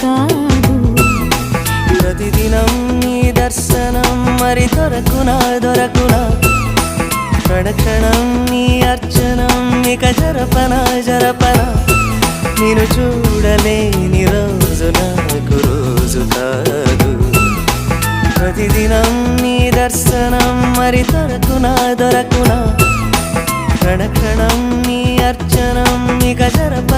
కాదు. ప్రతిదినం నీ దర్శనం మరి దొరకునా దొరకునా? క్షణక్షణం నీ అర్చనం ఇక జరపన జరపనా? నేను చూడలేని రోజు నాకు రోజు కాదు. ప్రతిదినం నీ దర్శనం మరి దొరకునా దొరకునా? క్షణక్షణం నీ అర్చనం ఇక జరపనా